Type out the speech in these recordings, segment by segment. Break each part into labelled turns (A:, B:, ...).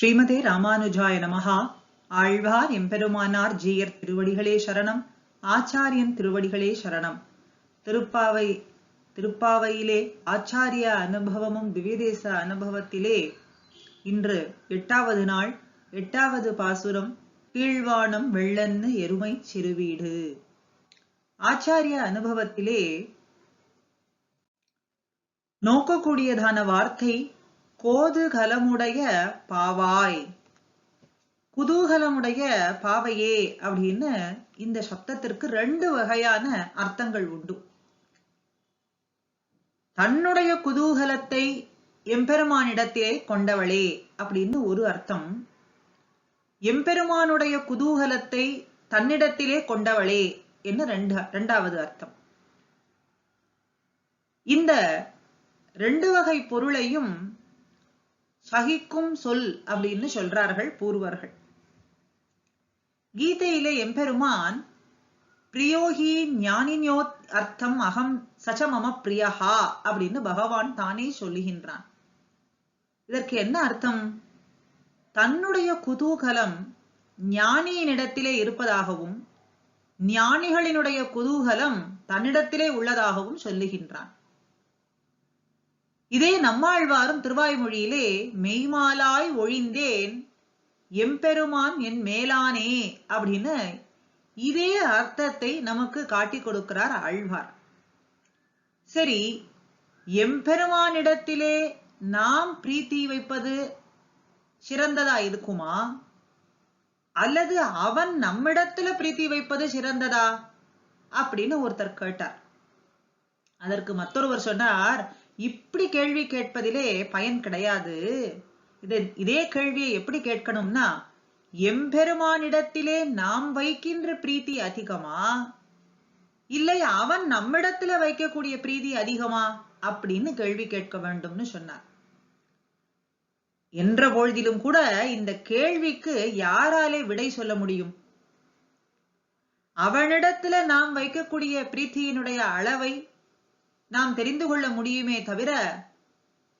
A: ஸ்ரீமதே ராமானுஜாய நமஹா. ஆழ்வார் எம்பெருமானார் ஜீயர் திருவடிகளே சரணம். ஆச்சாரியன் திருவடிகளே சரணம். திருப்பாவை திருப்பாவையிலே ஆச்சாரிய அனுபவமும் திவ்யதேச அனுபவத்திலே இன்று எட்டாவது நாள் எட்டாவது பாசுரம் கீழ்வானம் வெள்ளன்னு எருமை சிறுவீடு. ஆச்சாரிய அனுபவத்திலே நோக்கக்கூடியதான வார்த்தை கோதுகலமுடைய பாவாய். குதூகலமுடைய பாவையே அப்படின்னு இந்த சப்தத்திற்கு ரெண்டு வகையான அர்த்தங்கள் உண்டு. தன்னுடைய குதூகலத்தை எம்பெருமானிடத்திலே கொண்டவளே அப்படின்னு ஒரு அர்த்தம். எம்பெருமானுடைய குதூகலத்தை தன்னிடத்திலே கொண்டவளே என்று ரெண்டு ரெண்டாவது அர்த்தம். இந்த ரெண்டு வகை பொருளையும் சகிக்கும் சொல் அப்படின்னு சொல்றார்கள் பூர்வர்கள். கீதையிலே எம்பெருமான் பிரியோகி ஞானின்யோத் அர்த்தம் அகம் சச்சமம பிரியஹா அப்படின்னு பகவான் தானே சொல்லுகின்றான். இதற்கு என்ன அர்த்தம்? தன்னுடைய குதூகலம் ஞானியினிடத்திலே இருப்பதாகவும் ஞானிகளினுடைய குதூகலம் தன்னிடத்திலே உள்ளதாகவும் சொல்லுகின்றான். இதே நம்மாழ்வாரும் திருவாய்மொழியிலே மெய்மாலாய் ஒழிந்தேன் எம்பெருமான் என் மேலானே அப்படின்னு இதே அர்த்தத்தை நமக்கு காட்டி கொடுக்கிறார் ஆழ்வார். சரி எம்பெருமானிடத்திலே நாம் பிரீத்தி வைப்பது சிறந்ததா இருக்குமா? அல்லது அவன் நம்மிடத்துல பிரீத்தி வைப்பது சிறந்ததா? அப்படின்னு ஒருத்தர் கேட்டார். அதற்கு மற்றொருவர் சொன்னார் இப்படி கேள்வி கேட்பதிலே பயன் கிடையாது. இதே கேள்வியை எப்படி கேட்கணும்னா எம்பெருமானிடத்திலே நாம் வைக்கின்ற பிரீத்தி அதிகமா? இல்லை அவன் நம்மிடத்துல வைக்கக்கூடிய பிரீதி அதிகமா? அப்படின்னு கேள்வி கேட்க வேண்டும்னு சொன்னார். என்ற பொழுதிலும் கூட இந்த கேள்விக்கு யாராலே விடை சொல்ல முடியும்? அவனிடத்துல நாம் வைக்கக்கூடிய பிரீத்தியினுடைய அளவை நாம் தெரிந்து கொள்ள முடியுமே தவிர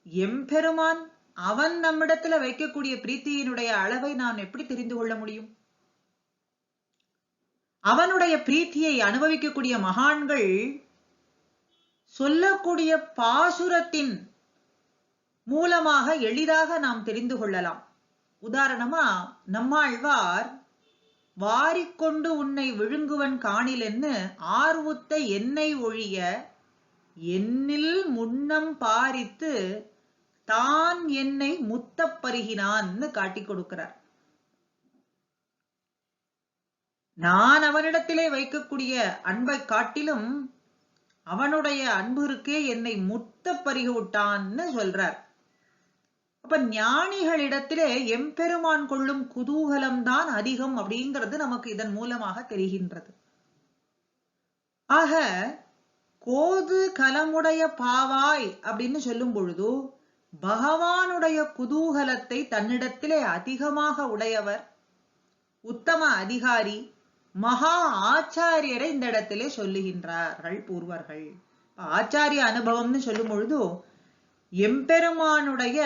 A: எம்பெருமான் அவன் நம்மிடத்துல வைக்கக்கூடிய பிரீத்தியினுடைய அளவை நாம் எப்படி தெரிந்து கொள்ள முடியும்? அவனுடைய பிரீத்தியை அனுபவிக்கக்கூடிய மகான்கள் சொல்லக்கூடிய பாசுரத்தின் மூலமாக எளிதாக நாம் தெரிந்து கொள்ளலாம். உதாரணமா நம்மாழ்வார் வாரிக்கொண்டு உன்னை விழுங்குவன் காணிலென்னு ஆர்வுத்த எண்ணெய் ஒழிய என்னில் முன்னம் பாரித்து தான் என்னை முத்தப் பருகினான்னு காட்டி கொடுக்கிறார். நான் அவனிடத்திலே வைக்கக்கூடிய அன்பை காட்டிலும் அவனுடைய அன்புருக்கே என்னை முத்த பருகி விட்டான்னு சொல்றார். அப்ப ஞானிகளிடத்திலே எம்பெருமான் கொள்ளும் குதூகலம் தான் அதிகம் அப்படிங்கிறது நமக்கு இதன் மூலமாக தெரிகின்றது. ஆக கோது கலமுடைய பாவாய் அப்படின்னு சொல்லும் பொழுது பகவானுடைய குதூகலத்தை தன்னிடத்திலே அதிகமாக உடையவர் உத்தம அதிகாரி மகா ஆச்சாரியரை இந்த இடத்திலே சொல்லுகின்றார்கள் பூர்வர்கள். ஆச்சாரிய அனுபவம்னு சொல்லும் பொழுது எம்பெருமானுடைய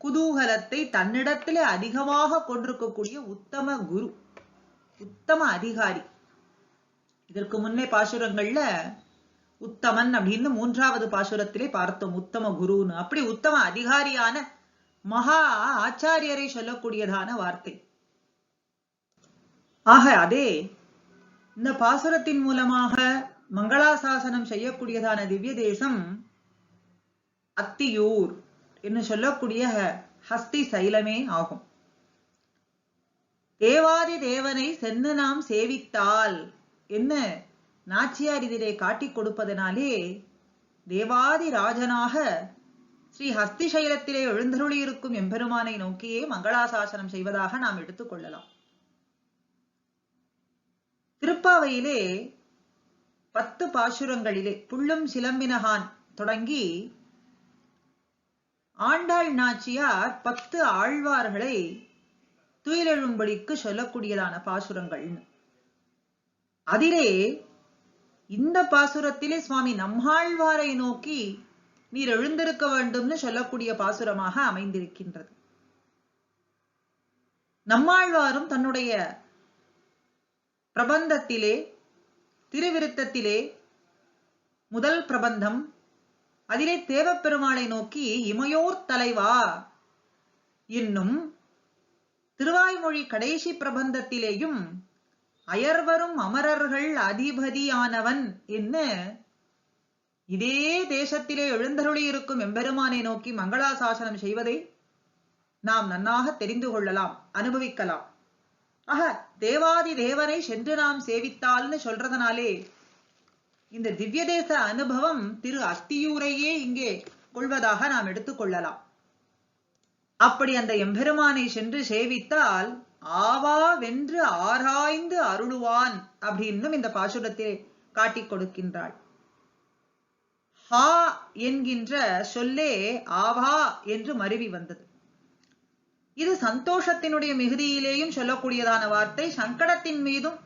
A: குதூகலத்தை தன்னிடத்திலே அதிகமாக கொண்டிருக்கக்கூடிய உத்தம குரு உத்தம அதிகாரி. இதற்கு முன்னே பாசுரங்கள்ல உத்தமன் அப்படின்னு மூன்றாவது பாசுரத்திலே பார்த்தோம். உத்தம குருன்னு. அப்படி உத்தம அதிகாரியான மகா ஆச்சாரியரை சொல்லக்கூடியதான வார்த்தை. ஆக அதே இந்த பாசுரத்தின் மூலமாக மங்களாசாசனம் செய்யக்கூடியதான திவ்ய தேசம் அத்தியூர் என்று சொல்லக்கூடிய ஹஸ்தி சைலமே ஆகும். தேவாதி தேவனை சென்று நாம் சேவித்தால் என்ன நாச்சியார் இதிலே காட்டிக் கொடுப்பதனாலே தேவாதி ராஜனாக ஸ்ரீ ஹஸ்தி சைலத்திலே எழுந்தருளியிருக்கும் எம்பெருமானை நோக்கியே மங்களாசாசனம் செய்வதாக நாம் எடுத்துக்கொள்ளலாம் திருப்பாவையிலே பத்து பாசுரங்களிலே புள்ளும் சிலம்பினகான் தொடங்கி ஆண்டாள் நாச்சியார் பத்து ஆழ்வார்களை துயிலெழும்படிக்கு சொல்லக்கூடியதான பாசுரங்கள் அதிலே இந்த பாசுரத்திலே சுவாமி நம்மாழ்வாரை நோக்கி நீர் எழுந்திருக்க வேண்டும்னு சொல்லக்கூடிய பாசுரமாக அமைந்திருக்கின்றது. நம்மாழ்வாரும் தன்னுடைய பிரபந்தத்திலே திருவிருத்தத்திலே முதல் பிரபந்தம் அதிலே தேவப்பெருமாளை நோக்கி இமையோர் தலைவா என்னும் திருவாய்மொழி கடைசி பிரபந்தத்திலேயும் அயர்வரும் அமரர்கள் அதிபதியானவன். என்ன? இதே தேசத்திலே எழுந்தருளி இருக்கும் எம்பெருமானை நோக்கி மங்களாசாசனம் செய்வதை நாம் நன்னாக தெரிந்து கொள்ளலாம் அனுபவிக்கலாம். ஆக தேவாதி தேவனை சென்று நாம் சேவித்தால்னு சொல்றதனாலே இந்த திவ்ய தேச அனுபவம் திரு அஸ்தியூரையே இங்கே கொள்வதாக நாம் எடுத்துக்கொள்ளலாம் அப்படி அந்த எம்பெருமானை சென்று சேவித்தால் ஆ வென்று ஆராய்ந்து அருளுவான் அப்படின்னும் இந்த பாசுரத்தில் காட்டிக் கொடுக்கின்றாள். ஹா என்கின்ற சொல்லே ஆவா என்று மருவி வந்தது. இது சந்தோஷத்தினுடைய மிகுதியிலேயும் சொல்லக்கூடியதான வார்த்தை சங்கடத்தின் மீதும்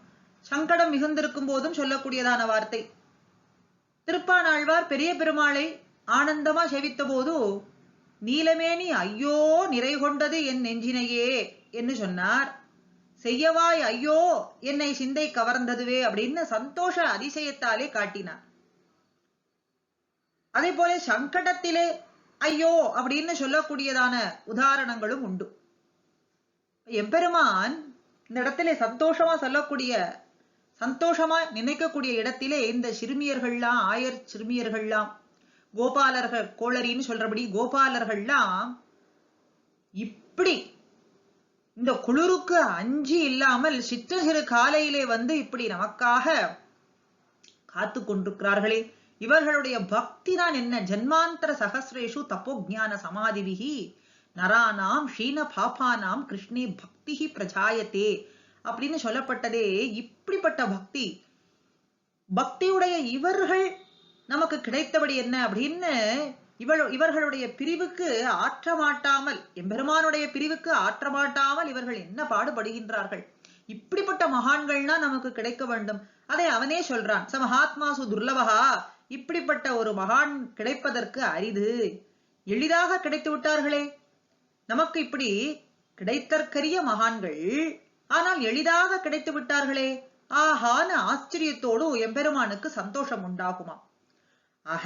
A: சங்கடம் மிகுந்திருக்கும் போதும் சொல்லக்கூடியதான வார்த்தை. திருப்பானாழ்வார் பெரிய பெருமாளை ஆனந்தமா செவித்த போது நீலமேனி ஐயோ நிறை கொண்டது என் நெஞ்சினையே என்று சொன்னார். செய்யவாய் ஐயோ என்னை சிந்தை கவர்ந்ததுவே அப்படின்னு சந்தோஷ அதிசயத்தாலே காட்டினார். அதே போல சங்கடத்திலே ஐயோ அப்படின்னு சொல்லக்கூடியதான உதாரணங்களும் உண்டு. எம்பெருமான் இந்த இடத்திலே சந்தோஷமா சொல்லக்கூடிய சந்தோஷமா நினைக்கக்கூடிய இடத்திலே இந்த சிறுமியர்கள்லாம் ஆயர் சிறுமியர்கள்லாம் கோபாலர்கள் கோளரின்னு சொல்றபடி கோபாலர்கள்லாம் இப்படி இந்த குளிருக்கு அஞ்சி இல்லாமல் சிற்ற காலையிலே வந்து இப்படி நமக்காக காத்து கொண்டிருக்கிறார்களே. இவர்களுடைய பக்தி தான் என்ன? ஜன்மாந்தர சகசிரேஷு தப்போஜான சமாதிவிகி நரானாம் ஷீன பாபானாம் கிருஷ்ணே பக்தி பிரஜாயத்தே அப்படின்னு சொல்லப்பட்டதே இப்படிப்பட்ட பக்தி. பக்தியுடைய இவர்கள் நமக்கு கிடைத்தபடி என்ன அப்படின்னு இவள் இவர்களுடைய பிரிவுக்கு ஆற்றமாட்டாமல் எம்பெருமானுடைய பிரிவுக்கு ஆற்றமாட்டாமல் இவர்கள் என்ன பாடுபடுகின்றார்கள்? இப்படிப்பட்ட மகான்கள்னா நமக்கு கிடைக்க வேண்டும். அதை அவனே சொல்றான். ச மகாத்மாசு துர்லபகா இப்படிப்பட்ட ஒரு மகான் கிடைப்பதற்கு அரிது. எளிதாக கிடைத்து விட்டார்களே. நமக்கு இப்படி கிடைத்தற்கரிய மகான்கள் ஆனால் எளிதாக கிடைத்து விட்டார்களே. ஆஹான ஆச்சரியத்தோடு எம்பெருமானுக்கு சந்தோஷம் உண்டாகுமா ஆக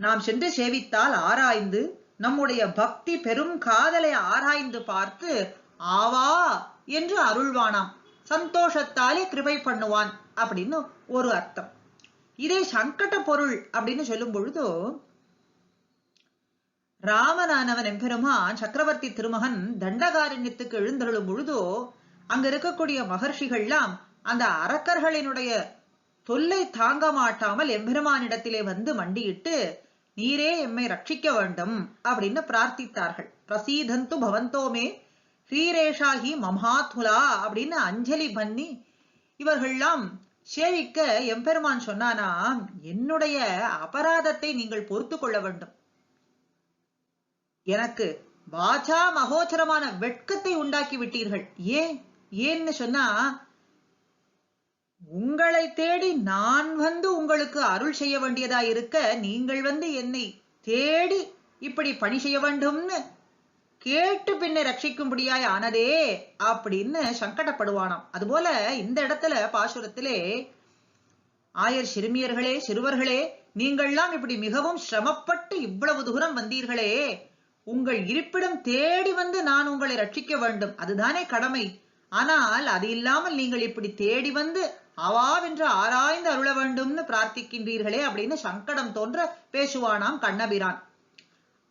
A: நாம் சென்று சேவித்தால் ஆராய்ந்து நம்முடைய பக்தி பெரும் காதலை ஆராய்ந்து பார்த்து ஆவா என்று அருள்வானாம். சந்தோஷத்தாலே கிருபை பண்ணுவான் அப்படின்னு ஒரு அர்த்தம். இதே சங்கட பொருள் அப்படின்னு சொல்லும் பொழுது ராமனானவன் எம்பெருமான் சக்கரவர்த்தி திருமகன் தண்டகாரண்யத்துக்கு எழுந்தருளும் பொழுதோ அங்க இருக்கக்கூடிய மகர்ஷிகள்லாம் அந்த அரக்கர்களினுடைய தொல்லை தாங்க மாட்டாமல் எம்பெருமானிடத்திலே வந்து மண்டியிட்டு நீரே எம்மை ரட்சிக்க வேண்டும் அப்படின்னு பிரார்த்தித்தார்கள். பிரசீதந்து பவந்தோமே ஸ்ரீரேஷாகி மமாத்துலா அப்படின்னு அஞ்சலி பண்ணி இவர்கள்லாம் சேவிக்க எம்பெருமான் சொன்னானா என்னுடைய அபராதத்தை நீங்கள் பொறுத்து கொள்ள வேண்டும். எனக்கு வாச்சா மகோச்சரமான வெட்கத்தை உண்டாக்கி விட்டீர்கள். ஏன்? ஏன்னு சொன்னா உங்களை தேடி நான் வந்து உங்களுக்கு அருள் செய்ய வேண்டியதா இருக்க நீங்கள் வந்து என்னை தேடி இப்படி பணி செய்ய வேண்டும்னு கேட்டு பின்ன ரட்சிக்கும்படியாய் ஆனதே அப்படின்னு சங்கடப்படுவானாம். அதுபோல இந்த இடத்துல பாசுரத்திலே ஆயர் சிறுமியர்களே சிறுவர்களே நீங்கள்லாம் இப்படி மிகவும் சிரமப்பட்டு இவ்வளவு தூரம் வந்தீர்களே. உங்கள் இருப்பிடம் தேடி வந்து நான் உங்களை ரட்சிக்க வேண்டும். அதுதானே கடமை. ஆனால் அது இல்லாமல் நீங்கள் இப்படி தேடி வந்து அவாவென்று ஆராய்ந்து அருள வேண்டும்னு பிரார்த்திக்கின்றீர்களே அப்படின்னு சங்கடம் தோன்ற பேசுவானாம் கண்ணபிரான்.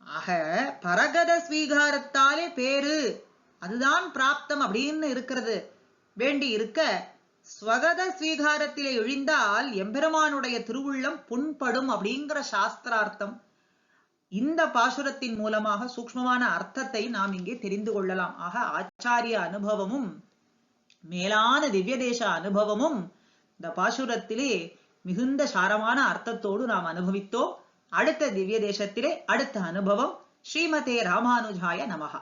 A: ஆக பரகத ஸ்வீகாரத்தாலே பேரு. அதுதான் பிராப்தம் அப்படின்னு இருக்கிறது. வேண்டி இருக்க ஸ்வகத ஸ்வீகாரத்திலே இழிந்தால் எம்பெருமானுடைய திருவுள்ளம் புண்படும் அப்படிங்கிற சாஸ்திரார்த்தம். இந்த பாசுரத்தின் மூலமாக சூக்ஷ்மமான அர்த்தத்தை நாம் இங்கே தெரிந்து கொள்ளலாம். ஆக ஆச்சாரிய அனுபவமும் மேலான திவ்ய தேச அனுபவமும் இந்த பாசுரத்திலே மிகுந்த சாரமான அர்த்தத்தோடு நாம் அனுபவித்தோம். அடுத்த திவ்ய தேசத்திலே அடுத்த அனுபவம். ஸ்ரீமதே ராமானுஜாய நமகா